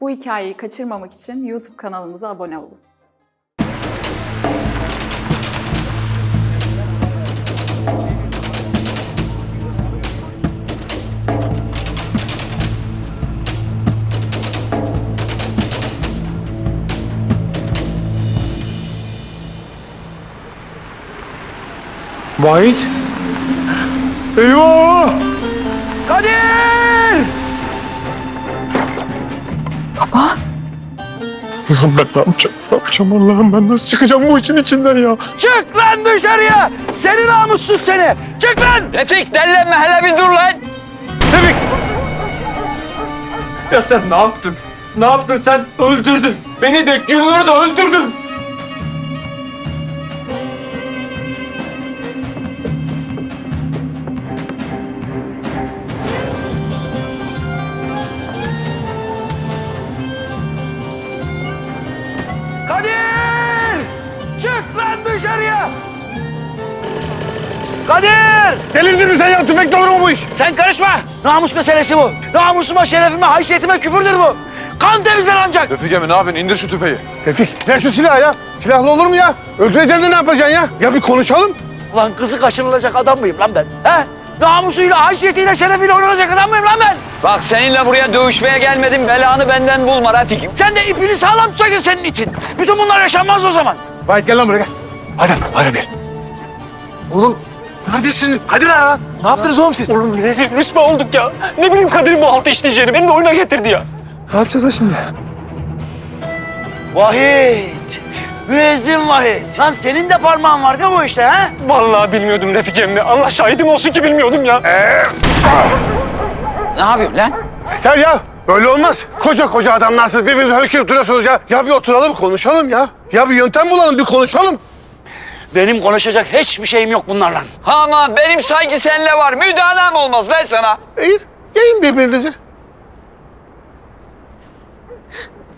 Bu hikayeyi kaçırmamak için YouTube kanalımıza abone olun. Vahit. Eyvah! Kadir! Baba. Lan ben ne yapacağım? Ne yapacağım Allah'ım ben nasıl çıkacağım bu işin içinden ya? Çık lan dışarıya! Seni namussuz seni! Çık lan! Refik dellenme hele bir dur lan. Tevfik! Ya sen ne yaptın? Ne yaptın sen? Öldürdün. Beni de Gülnur'u da öldürdün. Kadir! Delirdin mi sen ya? Tüfekle olur mu bu iş? Sen karışma! Namus meselesi bu. Namusuma, şerefime, haysiyetime küfürdür bu. Kan temizler ancak. Refik emi ne yapıyorsun? İndir şu tüfeği. Tevfik ver şu silahı ya. Silahlı olur mu ya? Öldüreceksin de ne yapacaksın ya? Ya bir konuşalım. Ulan kızı kaçırılacak adam mıyım lan ben? He? Namusuyla, haysiyetiyle, şerefiyle oynanacak adam mıyım lan ben? Bak seninle buraya dövüşmeye gelmedim. Belanı benden bulma Refik. Sen de ipini sağlam tutacaksın senin için. Bütün bunlar yaşanmaz o zaman. Vahit gel lan buraya gel. Hadi hadi bir. Oğlum neredesin? Kadir ha. Ne yaptınız oğlum siz? Oğlum rezil rüsva olduk ya. Ne bileyim Kadir'in bu altı işleyeceğini. Beni de oyuna getirdi ya. Ne yapacağız ha şimdi? Vahit. Müezzin Vahit. Lan senin de parmağın var değil mi bu işte ha? Vallahi bilmiyordum Refik emmi. Allah şahidim olsun ki bilmiyordum ya. Ne yapıyorsun lan? Yeter ya. Böyle olmaz. Koca koca adamlarsınız. Birbirinize hökürüp duruyorsunuz ya. Ya bir oturalım konuşalım ya. Ya bir yöntem bulalım bir konuşalım. Benim konuşacak hiçbir şeyim yok bunlarla. Ama benim saygı seninle var. Müdahalem olmaz lan sana. İyi. Yiyin birbirinizi.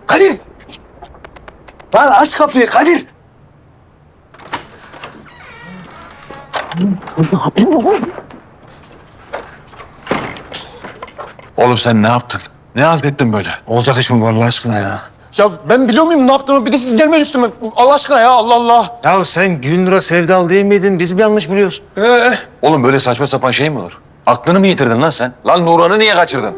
Kadir! Lan aç kapıyı Kadir! Oğlum sen ne yaptın? Ne halt ettin böyle? Olacak iş mi var Allah aşkına ya? Ya ben biliyor muyum ne yaptığımı? Bir de siz gelmeyin üstüme. Allah aşkına ya Allah Allah. Ya sen Gülnur'a sevdalı değil miydin? Biz mi yanlış biliyoruz? Ee, Oğlum böyle saçma sapan şey mi olur? Aklını mı yitirdin lan sen? Lan Nuran'ı niye kaçırdın?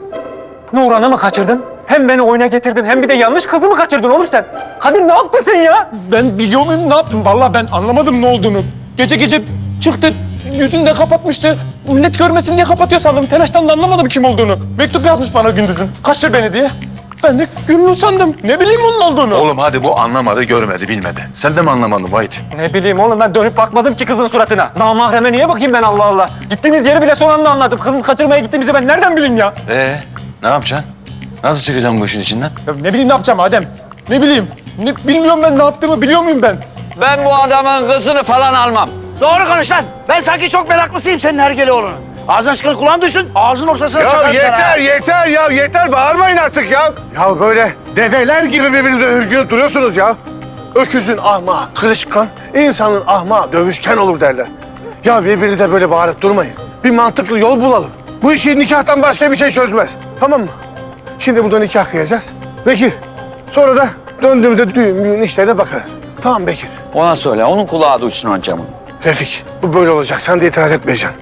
Nuran'ı mı kaçırdın? Hem beni oyuna getirdin hem bir de yanlış kızı mı kaçırdın oğlum sen? Kadir ne yaptın sen ya? Ben biliyor muyum ne yaptım? Vallahi ben anlamadım ne olduğunu. Gece gece çıktı yüzünü de kapatmıştı. Millet görmesin diye kapatıyor sandım. Telaştan da anlamadım kim olduğunu. Mektup yazmış bana gündüzün. Kaçır beni diye. Ben de Gülnur sandım. Ne bileyim onun olduğunu. Oğlum hadi bu anlamadı, görmedi, bilmedi. Sen de mi anlamadın Vahit? Ne bileyim oğlum ben dönüp bakmadım ki kızın suratına. Namahreme niye bakayım ben Allah Allah. Gittiğimiz yeri bile son anda anladım. Kızı kaçırmaya gittiğimizi ben nereden bileyim ya? Ee, ne yapacaksın? Nasıl çıkacaksın bu işin içinden? ya ne bileyim ne yapacağım Adem. Ne bileyim. Ne, bilmiyorum ben ne yaptığımı biliyor muyum ben? Ben bu adamın kızını falan almam. Doğru konuş lan. Ben sanki çok meraklısıyım senin hergele Ağzından çıkan kulağın duysun, ağzın ortasına Ya ha. yeter yeter ya yeter bağırmayın artık ya. Ya böyle develer gibi birbirinize hürgünüp duruyorsunuz ya. Öküzün ahmağı kırışkan, insanın ahmağı dövüşken olur derler. Ya birbirinize böyle bağırıp durmayın. Bir mantıklı yol bulalım. Bu işi nikahtan başka bir şey çözmez. Tamam mı? Şimdi burada nikah kıyacağız. Bekir. Sonra da döndüğümüzde düğün müğün işlerine bakarız. Tamam Bekir. Ona söyle. Onun kulağı duysun amcamın. Refik bu böyle olacak. Sen de itiraz etmeyeceksin.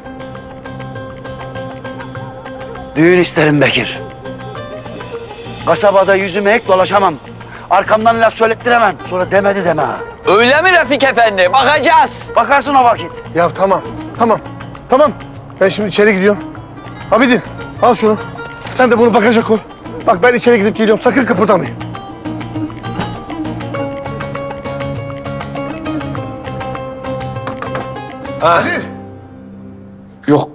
Düğün isterim Bekir. Kasabada yüzüme ek dolaşamam. Arkamdan laf söylettiremem. Sonra demedi deme ha. Öyle mi Refik efendi? Bakacağız. Bakarsın o vakit. Ya tamam, tamam, tamam. Ben şimdi içeri gidiyorum. Abidin, al şunu. Sen de bunu bagaja koy. Bak ben içeri gidip geliyorum. Sakın kıpırdamayın. Kadir, Yok.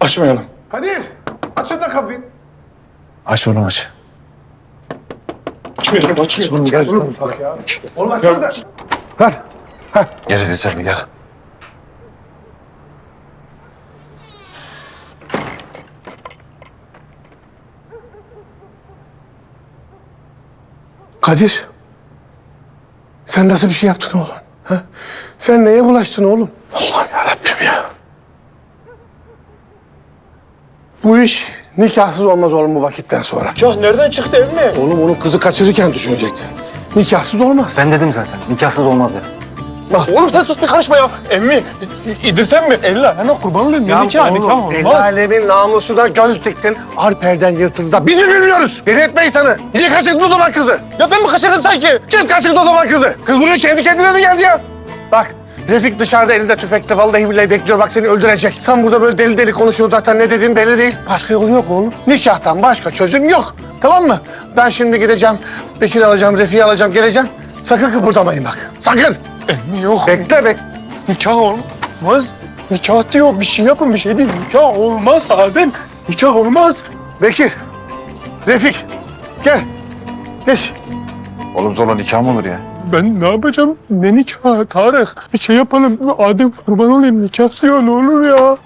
Açmayalım. Kadir. Açın da kapıyı. Aç oğlum aç. Açmayalım açmayalım. Gel oğlum bak ya. Oğlum açsanıza. Ver. Gel hadi sen gel. Kadir. Sen nasıl bir şey yaptın oğlum? Ha? Sen neye bulaştın oğlum? Allah'ım ya. Bu iş Nikahsız olmaz oğlum bu vakitten sonra. Ya nereden çıktı emmi? Oğlum onun kızı kaçırırken düşünecekti. Nikahsız olmaz. Ben dedim zaten. Nikahsız olmaz dedim. Bak. Oğlum sen sus bir karışma ya. Emmi, İdir sen mi? Elle, ana kurban olayım. Ne Ya nikah, oğlum, nikah el olmaz. alemin namusuna göz diktin. Arperden yırtıldı da biz mi bilmiyoruz? Deli etme insanı. Niye kaçırdın o zaman kızı? Ya ben mi kaçırdım sanki? Kim kaçırdı o zaman kızı? Kız buraya kendi kendine mi geldi ya? Bak Refik dışarıda elinde tüfekle vallahi billahi bekliyor. Bak seni öldürecek. Sen burada böyle deli deli konuşuyorsun zaten ne dediğin belli değil. Başka yolu yok oğlum. Nikahtan başka çözüm yok. Tamam mı? Ben şimdi gideceğim. Bekir alacağım, Refik'i alacağım, geleceğim. Sakın kıpırdamayın bak. Sakın. Emmi yok. Bekle bek. Nikah olmaz. Nikah diyor, bir şey yapın, bir şey değil. Nikah olmaz Adem. Nikah olmaz. Bekir. Refik. Gel. Geç. Oğlum zorla nikah mı olur ya? Ben ne yapacağım? Ne nikah Tarık? Bir şey yapalım. Adem kurban olayım nikah diyor ne olur ya.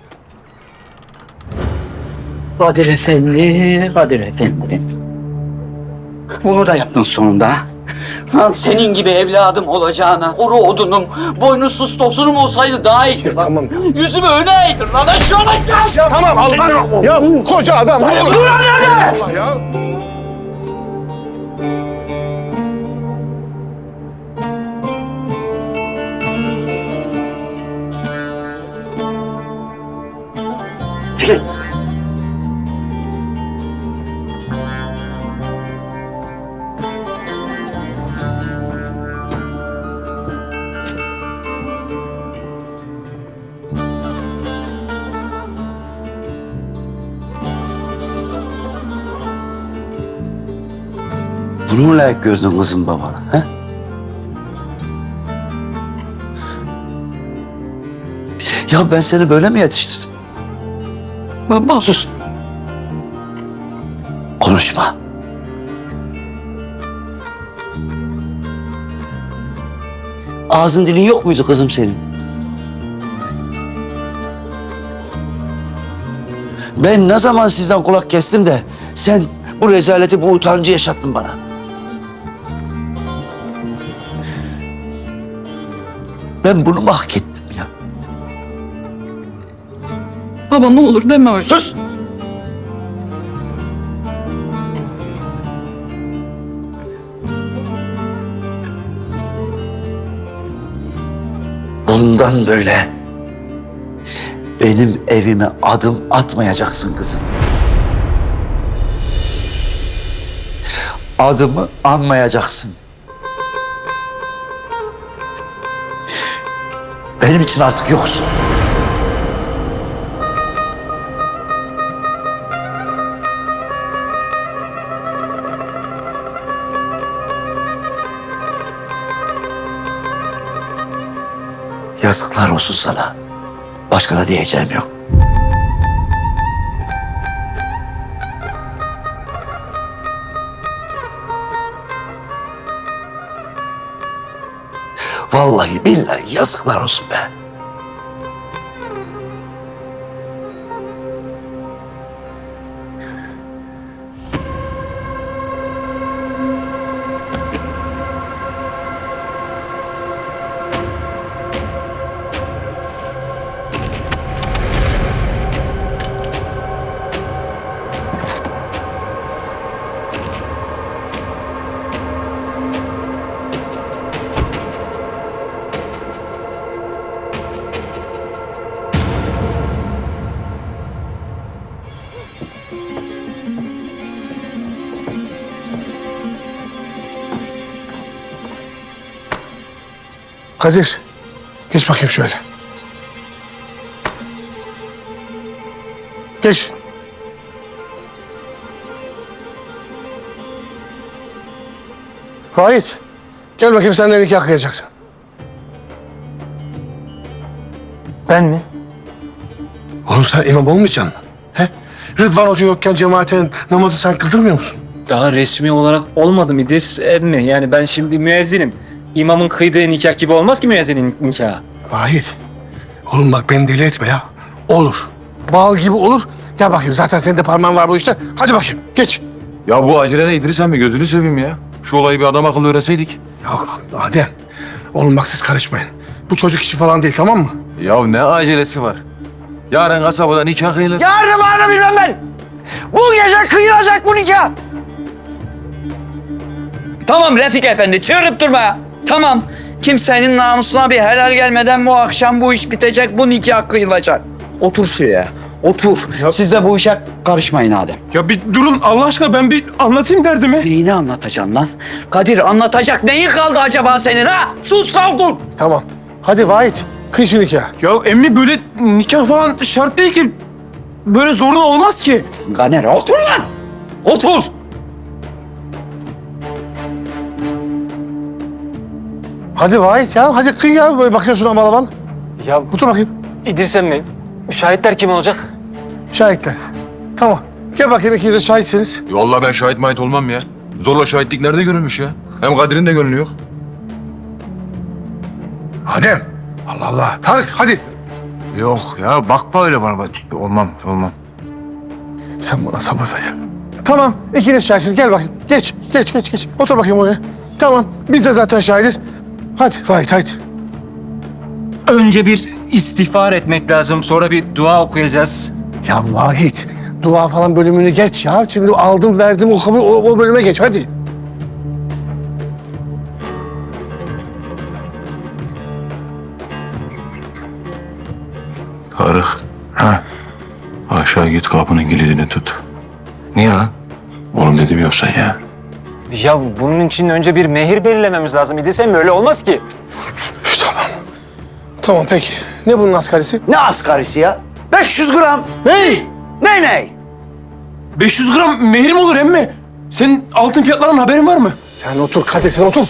Kadir Efendi, Kadir Efendi. Bunu da yaptın sonunda. Lan senin gibi evladım olacağına, kuru odunum, boynuzsuz tosunum olsaydı daha iyiydi lan. Tamam. Yüzümü öne eğdir lan aşağı gel. Tamam Allah. Ya koca adam. ne olur. Allah ya. Bunu mu layık gördün kızım babana? He? Ya ben seni böyle mi yetiştirdim? Baba. Sus. Konuşma. Ağzın dilin yok muydu kızım senin? Ben ne zaman sizden kulak kestim de sen bu rezaleti, bu utancı yaşattın bana. Ben bunu mu hak ettim ya? Baba ne olur deme öyle. Sus! Bundan böyle benim evime adım atmayacaksın kızım. Adımı anmayacaksın. Benim için artık yoksun. Yazıklar olsun sana. Başka da diyeceğim yok. Vallahi billahi yazıklar olsun be. Kadir. Geç bakayım şöyle. Geç. Vahit. Gel bakayım sen de nikah kıyacaksın. Ben mi? Oğlum sen imam olmayacaksın mı? He? Rıdvan Hoca yokken cemaatin namazı sen kıldırmıyor musun? Daha resmi olarak olmadı İdris emmi. Yani ben şimdi müezzinim. İmamın kıydığı nikah gibi olmaz ki müezzinin nikahı. Vahit. Oğlum bak beni deli etme ya. Olur. Bal gibi olur. Gel bakayım zaten senin de parmağın var bu işte. Hadi bakayım geç. Ya bu acele ne İdris emmi gözünü seveyim ya. Şu olayı bir adam akıllı öğrenseydik. Ya Adem. Oğlum bak siz karışmayın. Bu çocuk işi falan değil tamam mı? Ya ne acelesi var? Yarın kasabada nikah kıyılır. Yarın var bilmem ben. Bu gece kıyılacak bu nikah. Tamam Refik Efendi çığırıp durma ya. Tamam. Kimsenin namusuna bir helal gelmeden bu akşam bu iş bitecek, bu nikah kıyılacak. Otur şuraya, otur. Siz de bu işe karışmayın Adem. Ya bir durun Allah aşkına ben bir anlatayım derdimi. Neyini anlatacaksın lan? Kadir anlatacak neyi kaldı acaba senin ha? Sus kaldın. Tamam. Hadi Vahit. Kıy şu nikah. Ya emmi böyle nikah falan şart değil ki. Böyle zorun olmaz ki. Ganer otur lan. Otur. Hadi Vahit ya. Hadi kıy ya. Böyle bakıyorsun amal amal. Ya Otur bakayım. İdris emmi, şahitler kim olacak? Şahitler. Tamam. Gel bakayım ikiniz de şahitsiniz. Vallahi ben şahit mahit olmam ya. Zorla şahitlik nerede görülmüş ya? Hem Kadir'in de gönlü yok. Adem. Allah Allah. Tarık hadi. Yok ya bakma öyle bana. Ben- Olmam olmam. Sen bana sabır ver ya. Tamam. ikiniz şahitsiniz. Gel bakayım. Geç. Geç geç geç. Otur bakayım oraya. Tamam. Biz de zaten şahidiz. Hadi Vahit hadi. Önce bir istiğfar etmek lazım. Sonra bir dua okuyacağız. Ya Vahit. Dua falan bölümünü geç ya. Şimdi aldım verdim o, kabul- o, o bölüme geç hadi. Tarık. Ha. Aşağı git kapının kilidini tut. Niye lan? Oğlum dedim yoksa ya. Ya bunun için önce bir mehir belirlememiz lazım İdris emmi. Öyle olmaz ki. Tamam peki. Ne bunun asgarisi? Ne asgarisi ya? 500 gram. Ney? Ne ne? 500 gram mehir mi olur emmi? Senin altın fiyatlarının haberin var mı? Sen otur Kadir sen otur.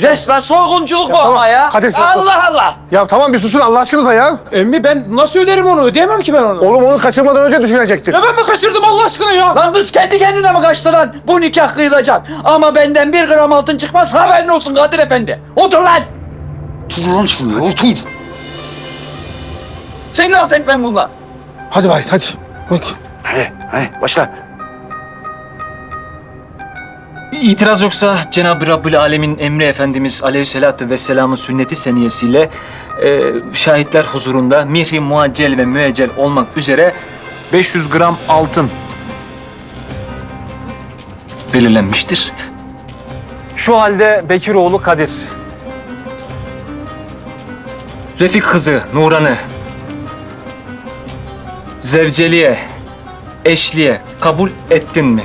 Resmen soygunculuk bu tamam. ama ya. Kadir sen- Allah Allah. Ya tamam bir susun Allah aşkına da ya. Emmi ben nasıl öderim onu? Ödeyemem ki ben onu. Oğlum onu kaçırmadan önce düşünecektin. Ya ben mi kaçırdım Allah aşkına ya? Lan kız kendi kendine mi kaçtı lan? Bu nikah kıyılacak. Ama benden bir gram altın çıkmaz haberin olsun Kadir Efendi. Otur lan. Otur lan şuraya otur. Senin alt etmem bunlar. Hadi Vahit hadi. Hadi. Hadi hadi başla. İtiraz yoksa Cenab-ı Rabbül Alemin emri Efendimiz Aleyhisselatü Vesselam'ın sünneti seniyesiyle e, şahitler huzurunda mihri muaccel ve müeccel olmak üzere 500 gram altın belirlenmiştir. Şu halde Bekiroğlu Kadir, Refik kızı Nuran'ı zevceliğe, eşliğe kabul ettin mi?